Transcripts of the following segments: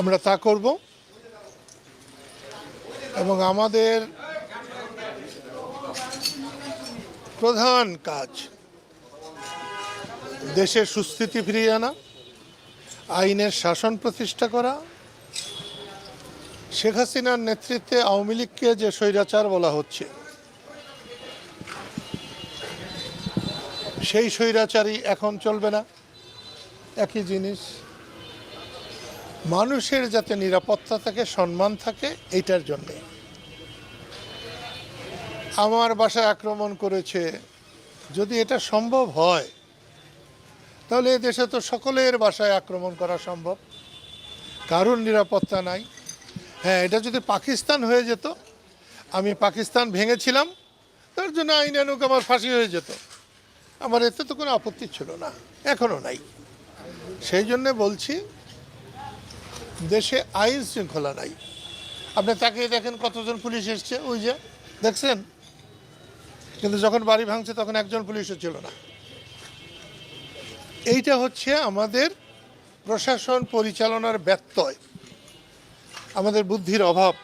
আমরা তা করব। এবং আমাদের প্রধান কাজ, দেশের সুস্থিতি ফিরিয়ে আনা, আইনের শাসন প্রতিষ্ঠা করা। শেখ হাসিনার নেতৃত্বে আওয়ামী লীগকে যে স্বৈরাচার বলা হচ্ছে, সেই স্বৈরাচারই এখন চলবে না। একই জিনিস মানুষের যাতে নিরাপত্তা থাকে, সম্মান থাকে, এইটার জন্যে। আমার বাসায় আক্রমণ করেছে। যদি এটা সম্ভব হয়, তাহলে দেশে তো সকলের বাসায় আক্রমণ করা সম্ভব। কারোর নিরাপত্তা নাই। হ্যাঁ এটা যদি পাকিস্তান হয়ে যেত, আমি পাকিস্তান ভেঙেছিলাম, তার জন্য আইনানুক আমার ফাঁসি হয়ে যেত। আমার এতে তো কোনো আপত্তি ছিল না এখনও নাই। সেই জন্যে বলছি দেশে আইন শৃঙ্খলা নাই। আপনি তাকিয়ে দেখেন কতজন পুলিশ এসছে, ওই যে, দেখছেন? কিন্তু যখন বাড়ি ভাঙছে তখন একজন পুলিশও ছিল না। এইটা হচ্ছে আমাদের প্রশাসন পরিচালনার ব্যত্যয়, আমাদের বুদ্ধির অভাব।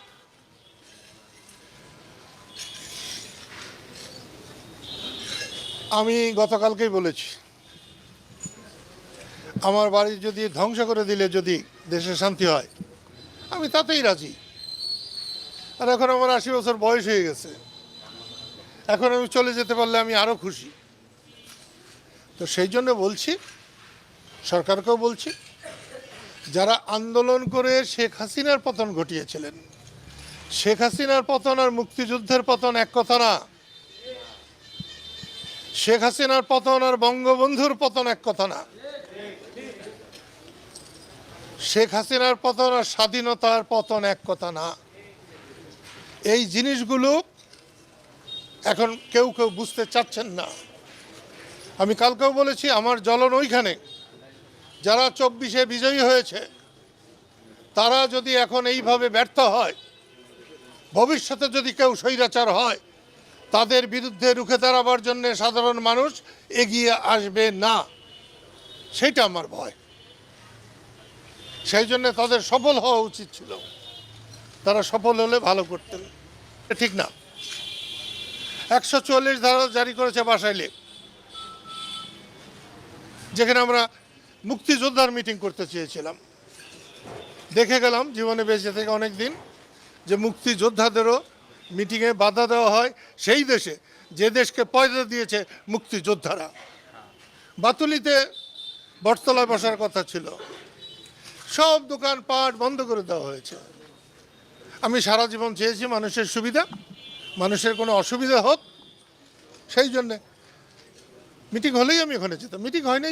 আমি গতকালকেই বলেছি আমার বাড়ি যদি ধ্বংস করে দিলে যদি দেশে শান্তি হয়, আমি তাতেই রাজি। আর এখন আমার আশি বছর বয়স হয়ে গেছে। এখন আমি চলে যেতে পারলে আমি আরও খুশি। তো সেই জন্য বলছি, সরকারকেও বলছি, যারা আন্দোলন করে শেখ হাসিনার পতন ঘটিয়েছিলেন, শেখ হাসিনার পতন আর মুক্তিযুদ্ধের পতন এক কথা না। শেখ হাসিনার পতন আর বঙ্গবন্ধুর পতন এক কথা না। শেখ হাসিনার পতন আর স্বাধীনতার পতন এক কথা না। এই জিনিসগুলো এখন কেউ কেউ বুঝতে চাচ্ছেন না। আমি কালকেও বলেছি, আমার জ্বলন ওইখানে। যারা চব্বিশে বিজয়ী হয়েছে, তারা যদি এখন এইভাবে ব্যর্থ হয়, ভবিষ্যতে যদি কেউ স্বৈরাচার হয়, তাদের বিরুদ্ধে রুখে দাঁড়াবার জন্যে সাধারণ মানুষ এগিয়ে আসবে না। সেটা আমার ভয়। সেই জন্য তাদের সফল হওয়া উচিত ছিল। তারা সফল হলে ভালো করতেন। ঠিক না। একশো চল্লিশ ধারা জারি করেছে বাসাইলে যেখানে আমরা মুক্তিযোদ্ধার মিটিং করতে চেয়েছিলাম। দেখে গেলাম জীবনে বেঁচে থেকে অনেক দিন যে মুক্তিযোদ্ধাদেরও মিটিংয়ে বাধা দেওয়া হয়। সেই দেশে যে দেশকে পয়দা দিয়েছে মুক্তিযোদ্ধারা। বাতুলিতে বটতলায় বসার কথা ছিল। সব দোকানপাট বন্ধ করে দেওয়া হয়েছে। আমি সারা জীবন চেয়েছি মানুষের সুবিধা, মানুষের কোনো অসুবিধা হোক, সেই জন্যে মিটিং হলেই আমি ওখানে যেতাম। মিটিং হয়নি